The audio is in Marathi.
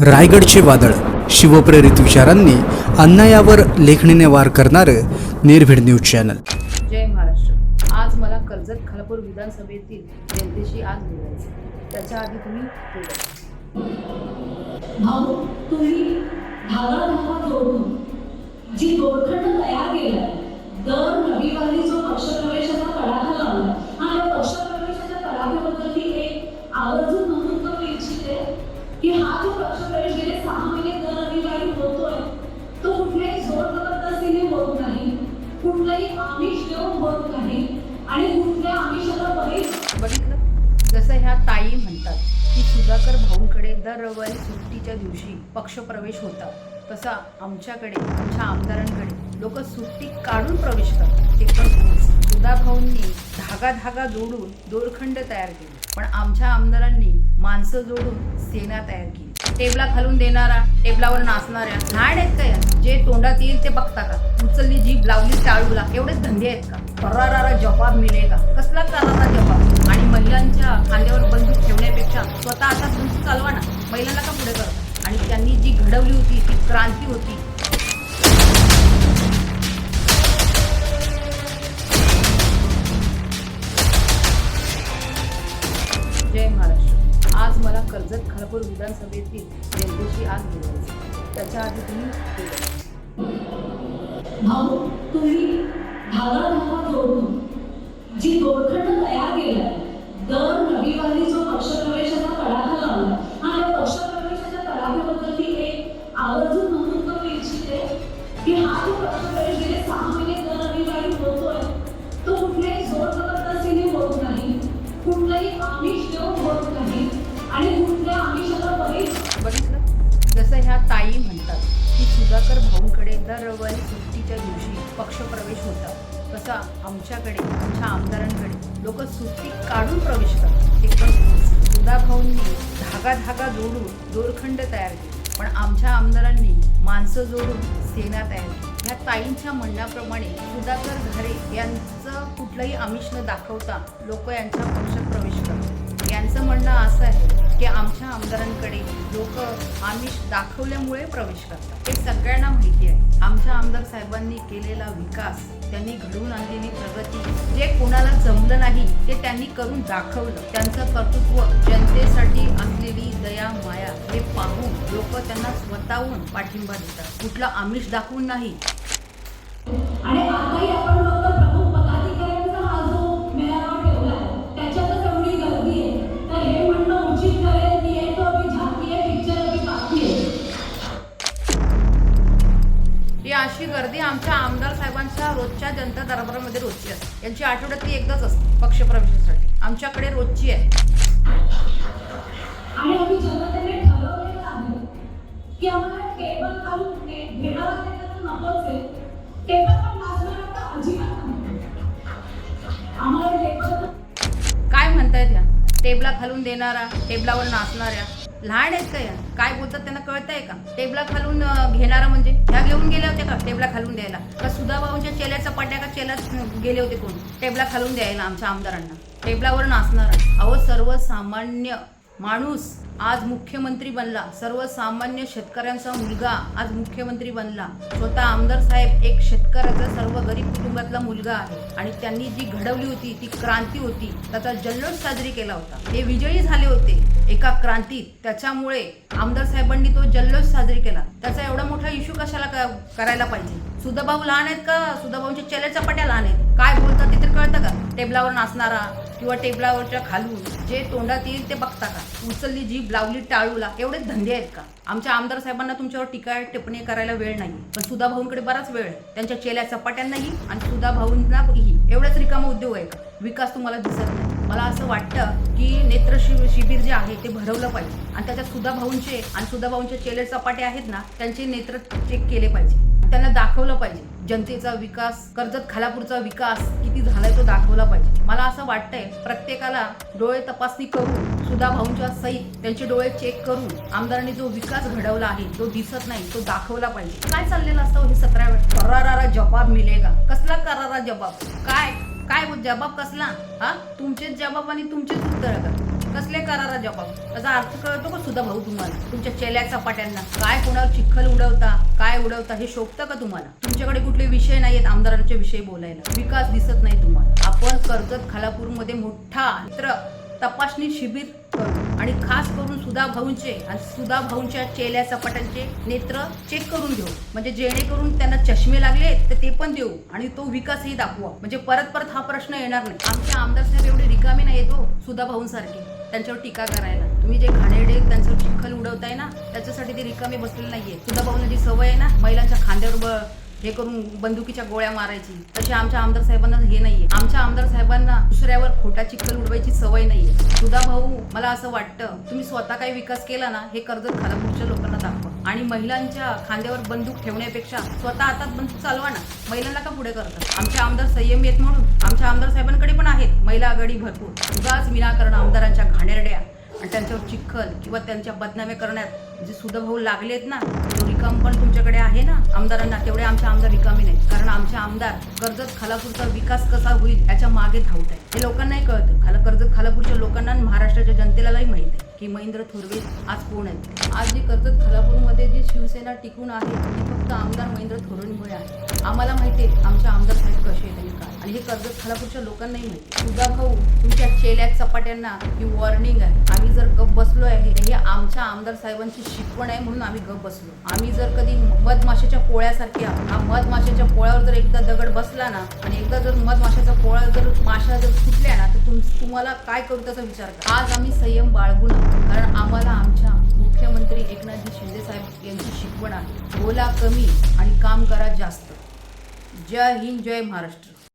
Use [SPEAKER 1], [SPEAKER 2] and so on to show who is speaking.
[SPEAKER 1] रायगडचे वादळ. शिवप्रेरित विचारांनी अन्यायावर लेखणीने वार करणारं निर्भीड न्यूज चॅनल.
[SPEAKER 2] जय महाराष्ट्र. आज मला कर्जत खालापूर विधानसभेतील जनतेशी आज बोलायचं त्याच्या आधी तुम्ही बोला.
[SPEAKER 3] भाऊ तुम्ही जोडून जी दोरखंड तयार केलाय दर रविवारी जो पक्षप्रवेशाचा आमिष देऊन होत नाही आणि कुठल्या आमिषाला बळी
[SPEAKER 2] बघितलं? जसं ह्या ताई म्हणतात की सुधाकर भाऊंकडे दर रविवारी सुट्टीच्या दिवशी पक्षप्रवेश होता. तसा आमच्याकडे आमच्या आमदारांकडे लोक सुट्टी काढून प्रवेश करतात. ते पण सुधा भाऊंनी धागा धागा जोडून दोरखंड तयार केले. पण आमच्या आमदारांनी माणसं जोडून सेना तयार केली. टेबला खालून देणारा टेबलावर नाचणाऱ्या नाड आहेत का या? जे तोंडात येईल ते बघता का? उचलली जीभ लावली टाळूला एवढेच धंदे आहेत का? करारारा जबाब मिळेल का? कसला करारा जवाब आणि महिलांच्या खांद्यावर बंदूक ठेवण्यापेक्षा स्वतः आता बंदूक चालवा ना. महिलांना का पुढे करता आणि त्यांनी जी घडवली होती ती क्रांती होती. आज मला कर्जत खालापूर विधानसभेतील जनतेशी आज बोलायचं त्याच्या आधी तुम्ही
[SPEAKER 3] भाऊ तुम्ही धागा धागा जोडून जी दोरखंड तयार केलाय दर रविवारी जो पक्षप्रवेशाचा
[SPEAKER 2] ह्या ताई म्हणतात की सुधाकर भाऊंकडे दर रविवारी सुट्टीच्या दिवशी पक्षप्रवेश होता. तसा आमच्याकडे आमच्या आमदारांकडे लोक सुट्टी काढून प्रवेश करतात. ते पण सुधा भाऊंनी धागा धागा जोडून दोरखंड तयार केले. पण आमच्या आमदारांनी माणसं जोडून सेना तयार केली. ह्या ताईंच्या म्हणण्याप्रमाणे सुधाकर घरे यांचं कुठलंही आमिष न दाखवता लोक यांच्या पक्षात प्रवेश करतात. यांचं म्हणणं असं आहे की आमच्या आमदारांकडे लोक आमिष दाखवल्यामुळे प्रवेश करतात. हे सगळ्यांना माहिती आहे. आमच्या आमदार साहेबांनी केलेला विकास त्यांनी घडवून आणलेली प्रगती जे कोणाला जमलं नाही ते त्यांनी करून दाखवलं. त्यांचं कर्तृत्व जनतेसाठी असलेली दया माया हे पाहून लोक त्यांना स्वतःहून पाठिंबा देतात. कुठलं आमिष दाखवून नाही.
[SPEAKER 3] आणि आपण लोक गर्दी
[SPEAKER 2] आमच्या आमदार साहेबांच्या रोजच्या जनता दरबारामध्ये रोजची असते. यांची आठवड्यातली एकदाच असते पक्षप्रवेशासाठी आमच्याकडे रोजची आहे. काय म्हणतायत ह्या टेबला खालून देणारा टेबलावर नाचणाऱ्या? लहान आहेत का या काय बोलतात त्यांना कळतंय का? टेबला खालून घेणारा म्हणजे? ह्या घेऊन गेल्या होत्या का? टेबला खालून द्यायला. का सुधाभाऊंच्या चेल्याचा पट्ट्या का? चेल्यात गेले होते कोण? टेबला खालून द्यायला आमच्या आमदारांना. टेबलावर नाचणार अहो सर्वसामान्य माणूस आज मुख्यमंत्री बनला. सर्वसामान्य शेतकऱ्यांचा मुलगा आज मुख्यमंत्री बनला. स्वतः आमदार साहेब एक शेतकऱ्याचा सर्व गरीब कुटुंबातला मुलगा आहे. आणि त्यांनी जी घडवली होती ती क्रांती होती त्याचा जल्लोष साजरी केला होता. ते विजयी झाले होते. एका क्रांतीत त्याच्यामुळे आमदार साहेबांनी तो जल्लोष साजरी केला. त्याचा एवढा मोठा इश्यू कशाला क- करायला पाहिजे? सुधाभाऊ लहान आहेत का? सुधाभाऊंच्या चेल्याच्या चपाट्या लहान आहेत. काय बोलतात ते तर कळतं का? टेबलावर नाचणारा किंवा टेबलावरच्या खालून जे तोंडात येईल ते बघता का? उचलली जीभ लावली टाळूला एवढेच धंदे आहेत का? आमच्या आमदार साहेबांना तुमच्यावर टीका टिप्पणी करायला वेळ नाही. पण सुधा भाऊंकडे बराच वेळ आहे. त्यांच्या चेल्या चपाट्यांनाही आणि सुधा भाऊंनाही एवढाच रिकामा उद्योग आहे का? विकास तुम्हाला दिसत नाही. मला असं वाटतं की नेत्र शि- शिबिर जे आहे ते भरवलं पाहिजे. आणि त्याच्यात सुधा भाऊंचे आणि सुधा भाऊंचे चेले चपाटे आहेत ना त्यांचे नेत्र चेक केले पाहिजे. त्यांना दाखवलं पाहिजे. जनतेचा विकास कर्जत खालापूरचा विकास किती झालाय तो दाखवला पाहिजे. मला असं वाटतंय प्रत्येकाला डोळे तपासणी करून सुधा भाऊंच्या सहित त्यांचे डोळे चेक करून आमदारांनी जो विकास घडवला आहे तो दिसत नाही तो दाखवला पाहिजे. काय चाललेलं असतं हो हे सतरा वेळ करारारा जबाब मिळेगा कसला करारा जबाब? काय? काय जबाब कसला? हा? तुमचेच जबाब आणि तुमचेच उत्तर कसले करारा जबाब? त्याचा अर्थ कळतो का सुद्धा भाऊ तुम्हाला? तुमच्या चेल्या चपाट्यांना. काय कोणावर चिखल उडवता? काय उडवता? हे शोभतं का तुम्हाला? तुमच्याकडे कुठले विषय नाहीयेत आमदारांच्या विषयी बोलायला. विकास दिसत नाही तुम्हाला. आपण कर्जत खालापूरमध्ये मोठा मित्र तपासणी शिबिर करू आणि खास करून सुधा भाऊंचे आणि सुधा भाऊंच्या चेल्या चपाट्यांचे नेत्र चेक करून घेऊ. म्हणजे जेणेकरून त्यांना चष्मे लागले तर ते पण देऊ आणि तो विकासही दाखवा. म्हणजे परत परत हा प्रश्न येणार नाही. आमचे आमदार साहेब एवढे रिकामे नाही येतो हो, सुधा भाऊंसारखे. त्यांच्यावर टीका करायला. तुम्ही जे घाणेरडे त्यांच्यावर चिखल उडवताय ना त्याच्यासाठी ते रिकामे बसलेले नाहीये सुधा भाऊंना जी सवय आहे ना महिलांच्या खांद्यावर ब- हे करून बंदुकीच्या गोळ्या मारायची. तशी आमच्या आमदार साहेबांना हे नाहीये. आमच्या आमदार साहेबांना दुसऱ्यावर खोटा चिखल उडवायची सवय नाहीये. सुधा भाऊ मला असं वाटतं तुम्ही स्वतः काही विकास केला ना हे कर्ज खालापूरच्या लोकांना दाखवा. आणि महिलांच्या खांद्यावर बंदूक ठेवण्यापेक्षा स्वतः हातात बंदूक चालवा ना. महिलांना का पुढे करतात आमचे आमदार संयम येत म्हणून आमच्या आमदार साहेबांकडे पण आहेत. महिला आघाडी भरपूर. उगाच विनाकारण आमदारांच्या घाणेरड्या आणि त्यांच्यावर चिखल किंवा त्यांच्या बदनामे करण्यात जे सुधभाऊ लागलेत ना तो रिकाम पण तुमच्याकडे आहे ना. आमदारांना तेवढे आमचे आमदार रिकामी नाही कारण आमचे आमदार कर्जत खालापूरचा विकास कसा होईल याच्या मागे धावत आहे हे लोकांनाही कळतं. खाला कर्जत खालापूरच्या लोकांना महाराष्ट्राच्या जनतेलाही माहीत आहे. की महेंद्र थोरवे आज कोण आहेत? आज जी कर्जत खालापूरमध्ये जी शिवसेना टिकून आहे ती फक्त आमदार महेंद्र थोरवेमुळे आहे. आम्हाला माहिती आहे आमच्या आमदार साहेब कसे आहेत आणि काय? आणि हे कर्जत खालापूरच्या लोकांनाही माहिती सुद्धा भाऊ तुमच्या चेल्या चपाट्यांना ही वॉर्निंग आहे. आम्ही जर गप बसलो आहे हे आमच्या आमदार साहेबांची शिकवण आहे म्हणून आम्ही गप बसलो आम्ही जर कधी मधमाशाच्या पोळ्यासारख्या हा मधमाशाच्या पोळ्यावर जर एकदा दगड बसला ना आणि एकदा जर मधमाशाचा पोळा जर माशा जर फुटल्या तुम तुम्हाला काय करू त्याचा विचार करा. आज आम्ही संयम बाळगू ना कारण आम्हाला आमच्या मुख्यमंत्री एकनाथजी शिंदे साहेब यांची शिकवण आहे. बोला कमी आणि काम करा जास्त. जय हिंद जय महाराष्ट्र.